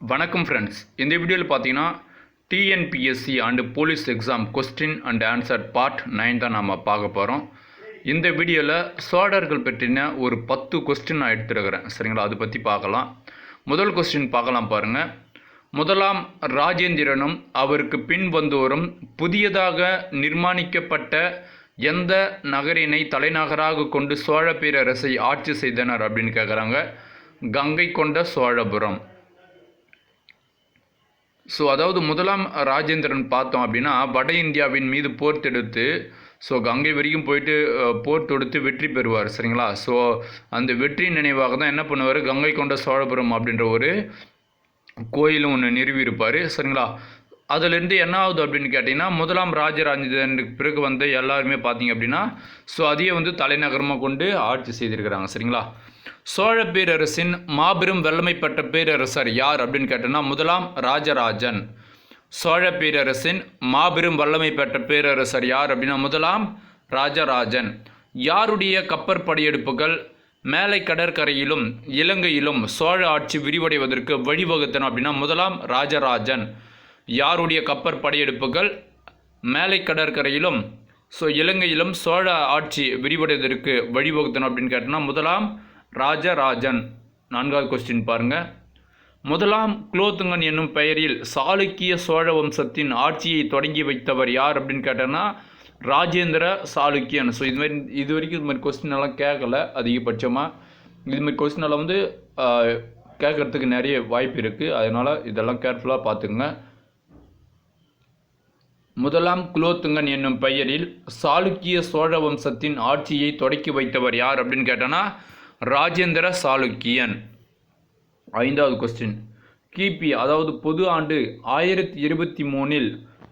வணக்கம் ஃப்ரெண்ட்ஸ் இந்த வீடியோவில் பார்த்தீங்கன்னா TNPSC and police exam question and answer part nine தான் நாம் பார்க்க போகிறோம் இந்த வீடியோவில் சோழர்கள் பற்றின ஒரு பத்து கொஸ்டின் நான் எடுத்துருக்கிறேன். சரிங்களா? அதை பற்றி பார்க்கலாம். முதல் கொஸ்டின் பார்க்கலாம் பாருங்கள் முதலாம் ராஜேந்திரனும் அவருக்கு பின் வந்தோரும் புதியதாக நிர்மாணிக்கப்பட்ட எந்த நகரினை தலைநகராக கொண்டு சோழ பேரரசை ஆட்சி செய்தனர் அப்படின்னு கேட்குறாங்க கங்கை கொண்ட சோழபுரம். ஸோ அதாவது முதலாம் ராஜேந்திரன் பார்த்தோம் அப்படின்னா வட இந்தியாவின் மீது போர் தொடுத்து ஸோ கங்கை வரைக்கும் போயிட்டு போர் தொடுத்து வெற்றி பெறுவார் சரிங்களா? ஸோ அந்த வெற்றி நினைவாக தான் என்ன பண்ணுவார்? கங்கை கொண்ட சோழபுரம் அப்படின்ற ஒரு கோயிலும் ஒன்று நிறுவியிருப்பார் சரிங்களா? அதுலேருந்து என்ன ஆகுது அப்படின்னு கேட்டிங்கன்னா முதலாம் ராஜராஜனுக்கு பிறகு வந்து எல்லாருமே பார்த்தீங்க அப்படின்னா ஸோ அதையே வந்து தலைநகரமாக கொண்டு ஆட்சி செய்திருக்கிறாங்க சரிங்களா? சோழ பேரரசின் மாபெரும் வல்லமை பெற்ற பேரரசர் யார் அப்படின்னு கேட்டோன்னா முதலாம் ராஜராஜன். சோழ பேரரசின் மாபெரும் வல்லமை பெற்ற பேரரசர் யார் அப்படின்னா முதலாம் ராஜராஜன். யாருடைய கப்பற் படையெடுப்புகள் மேலை கடற்கரையிலும் இலங்கையிலும் சோழ ஆட்சி விரிவடைவதற்கு வழிவகுத்தன அப்படின்னா முதலாம் ராஜராஜன். யாருடைய கப்பற் படையெடுப்புகள் மேலை கடற்கரையிலும் ஸோ இலங்கையிலும் சோழ ஆட்சி விரிவடைவதற்கு வழிவகுத்தன அப்படின்னு கேட்டோம்னா முதலாம் ராஜராஜன். நான்காவது கொஸ்டின் பாருங்கள் முதலாம் குலோத்துங்கன் என்னும் பெயரில் சாளுக்கிய சோழ வம்சத்தின் ஆட்சியை தொடங்கி வைத்தவர் யார் அப்படின்னு கேட்டோன்னா ராஜேந்திர சாளுக்கியன். ஸோ இது மாதிரி இது வரைக்கும் இது மாதிரி கொஸ்டின் எல்லாம் கேட்கல அதிகபட்சமாக இது மாதிரி கொஸ்டின் எல்லாம் வந்து கேட்குறதுக்கு கேட்கறதுக்கு நிறைய வாய்ப்பு இருக்குது அதனால் இதெல்லாம் கேர்ஃபுல்லாக பார்த்துங்க முதலாம் குலோத்துங்கன் என்னும் பெயரில் சாளுக்கிய சோழ வம்சத்தின் ஆட்சியை தொடக்கி வைத்தவர் யார் அப்படின்னு கேட்டோன்னா ராஜேந்திர சாளுக்கியன். ஐந்தாவது கொஸ்டின் கிபி அதாவது பொது ஆண்டு ஆயிரத்தி இருபத்தி மூணில்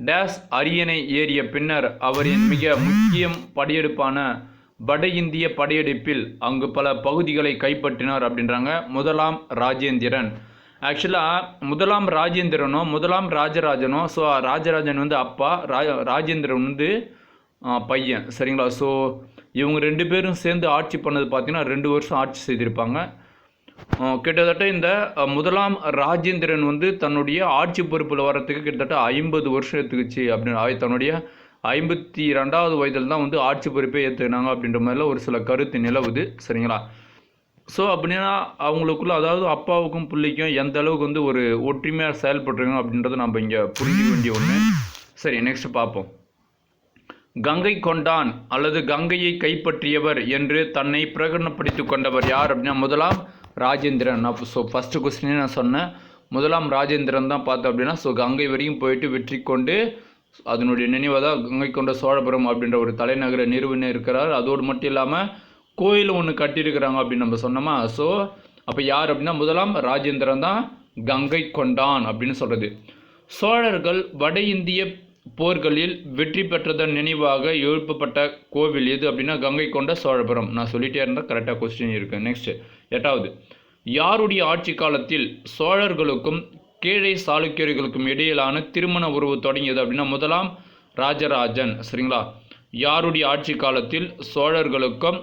டேஸ் அரியணை ஏறிய பின்னர் அவரின் மிக முக்கியம் படையெடுப்பான வட இந்திய படையெடுப்பில் அங்கு பல பகுதிகளை கைப்பற்றினார் அப்படின்றாங்க முதலாம் ராஜேந்திரன். ஆக்சுவலாக முதலாம் ராஜேந்திரனோ முதலாம் ராஜராஜனோ ஸோ ராஜராஜன் வந்து அப்பா ரா ராஜேந்திரன் வந்து பையன். சரிங்களா? ஸோ இவங்க ரெண்டு பேரும் சேர்ந்து ஆட்சி பண்ணது பார்த்திங்கன்னா ரெண்டு வருஷம் ஆட்சி செய்திருப்பாங்க. கிட்டத்தட்ட இந்த முதலாம் ராஜேந்திரன் வந்து தன்னுடைய ஆட்சி பொறுப்பில் வரத்துக்கு கிட்டத்தட்ட ஐம்பது வருஷம் எடுத்துக்கிச்சு அப்படின்னு தன்னுடைய ஐம்பத்தி ரெண்டாவது வயதில் தான் வந்து ஆட்சி பொறுப்பே ஏற்றுக்கினாங்க அப்படின்ற மாதிரிலாம் ஒரு சில கருத்து நிலவுது. சரிங்களா? ஸோ அப்படின்னா அவங்களுக்குள்ள அதாவது அப்பாவுக்கும் பிள்ளைக்கும் எந்த அளவுக்கு வந்து ஒரு ஒற்றுமையாக செயல்பட்டுருங்க அப்படின்றத நம்ம இங்கே புரிஞ்சிக்க வேண்டிய ஒன்று சரி நெக்ஸ்ட் பார்ப்போம் கங்கை கொண்டான் அல்லது கங்கையை கைப்பற்றியவர் என்று தன்னை பிரகடனப்படுத்திக் கொண்டவர் யார் அப்படின்னா முதலாம் ராஜேந்திரன். நான் ஸோ ஃபஸ்ட்டு கொஸ்டினே நான் சொன்னேன். முதலாம் ராஜேந்திரன் தான் பார்த்தோம் அப்படின்னா ஸோ கங்கை வரையும் போயிட்டு வெற்றி கொண்டு அதனுடைய நினைவாக தான் கங்கை கொண்ட சோழபுரம் அப்படின்ற ஒரு தலைநகர நிறுவனம் இருக்கிறார். அதோடு மட்டும் இல்லாமல் கோயில் ஒன்று கட்டியிருக்கிறாங்க அப்படின்னு நம்ம சொன்னோமா? ஸோ அப்போ யார் அப்படின்னா முதலாம் ராஜேந்திரன் தான் கங்கை கொண்டான் அப்படின்னு சொல்கிறது சோழர்கள் வட இந்திய போர்களில் வெற்றி பெற்றதன் நினைவாக எழுப்பப்பட்ட கோவில் எது அப்படின்னா கங்கை கொண்ட சோழபுரம். நான் சொல்லிட்டே இருந்தால் கரெக்டாக கொஸ்டின் இருக்கு. நெக்ஸ்ட் எட்டாவது. யாருடைய ஆட்சி காலத்தில் சோழர்களுக்கும் கீழே சாளுக்கியர்களுக்கும் இடையிலான திருமண உறவு தொடங்கியது அப்படின்னா முதலாம் ராஜராஜன் சரிங்களா? யாருடைய ஆட்சி காலத்தில் சோழர்களுக்கும்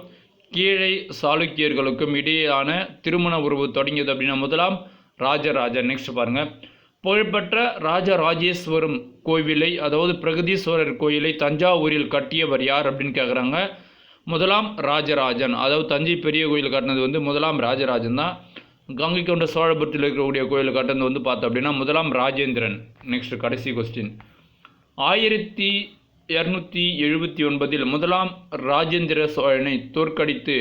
கீழே சாளுக்கியர்களுக்கும் இடையிலான திருமண உறவு தொடங்கியது அப்படின்னா முதலாம் ராஜராஜன். நெக்ஸ்ட் பாருங்கள் புகழ்பெற்ற ராஜராஜேஸ்வரம் கோவிலை அதாவது பிரகதீஸ்வரர் கோயிலை தஞ்சாவூரில் கட்டியவர் யார் அப்படின்னு கேட்குறாங்க முதலாம் ராஜராஜன். அதாவது தஞ்சை பெரிய கோயில் கட்டினது வந்து முதலாம் ராஜராஜன் தான். கங்கை கொண்ட சோழபுரத்தில் இருக்கக்கூடிய கோயில் கட்டினது வந்து பார்த்தோம் அப்படின்னா முதலாம் ராஜேந்திரன். நெக்ஸ்ட் கடைசி கொஸ்டின் ஆயிரத்தி இரநூத்தி எழுபத்தி ஒன்பதில் முதலாம் ராஜேந்திர சோழனை தோற்கடித்து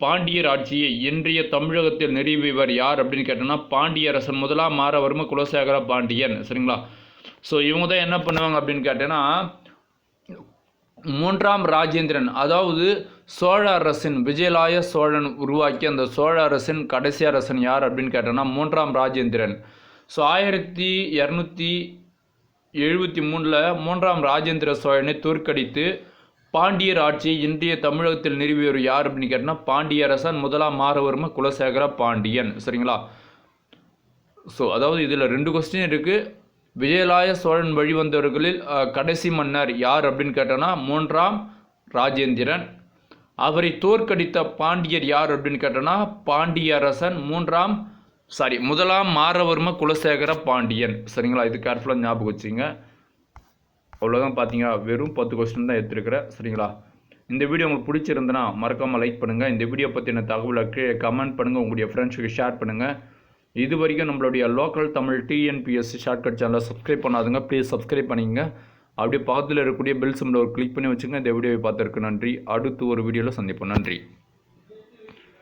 பாண்டியர் ஆட்சியை இன்றைய தமிழகத்தில் நிறுவியவர் யார் அப்படின்னு கேட்டோம்னா பாண்டியரசன் முதலாம் மாறவர்ம குலசேகர பாண்டியன். சரிங்களா? ஸோ இவங்க தான் என்ன பண்ணுவாங்க அப்படின்னு கேட்டேன்னா மூன்றாம் ராஜேந்திரன் அதாவது சோழ அரசின் விஜயலாய சோழன் உருவாக்கிய அந்த சோழ அரசின் கடைசி அரசன் யார் அப்படின்னு கேட்டேன்னா மூன்றாம் ராஜேந்திரன். ஸோ ஆயிரத்தி இரநூத்தி எழுபத்தி மூணில் மூன்றாம் ராஜேந்திர சோழனை தோற்கடித்து பாண்டியர் ஆட்சியை இன்றைய தமிழகத்தில் நிறுவியவர் யார் அப்படின்னு கேட்டோம்னா பாண்டியரசன் முதலாம் மாறவர்ம குலசேகர பாண்டியன். சரிங்களா? ஸோ அதாவது இதில் ரெண்டு கொஸ்டின் இருக்குது விஜயலாய சோழன் வழிவந்தவர்களில் கடைசி மன்னர் யார் அப்படின்னு கேட்டோன்னா மூன்றாம் ராஜேந்திரன். அவரை தோற்கடித்த பாண்டியர் யார் அப்படின்னு கேட்டோன்னா பாண்டியரசன் மூன்றாம் சாரி முதலாம் மாரவர்ம குலசேகர பாண்டியன். சரிங்களா? இது கேர்ஃபுல்லாக ஞாபகம் வச்சுங்க. அவ்வளோதான் பார்த்தீங்க வெறும் பத்து கொஸ்டின் தான் எடுத்துருக்கிறேன். சரிங்களா? இந்த வீடியோ உங்களுக்கு பிடிச்சிருந்தனா மறக்காமல் லைக் பண்ணுங்கள் இந்த வீடியோ பற்றின தகவலுக்கு கமெண்ட் பண்ணுங்கள் உங்களுடைய ஃப்ரெண்ட்ஸுக்கு ஷேர் பண்ணுங்கள் இது வரைக்கும் நம்மளுடைய லோக்கல் தமிழ் டிஎன்பிஎஸ்சி ஷார்ட்கட் சேனலை சப்ஸ்கிரைப் பண்ணாதுங்க. ப்ளீஸ் சப்ஸ்கிரைப் பண்ணிங்க அப்படியே பக்கத்தில் இருக்கக்கூடிய பெல் சிம்பிள் ஒரு கிளிக் பண்ணி வச்சுங்க இந்த வீடியோவை பார்த்துருக்கு நன்றி. அடுத்து ஒரு வீடியோவில் சந்திப்போம். நன்றி.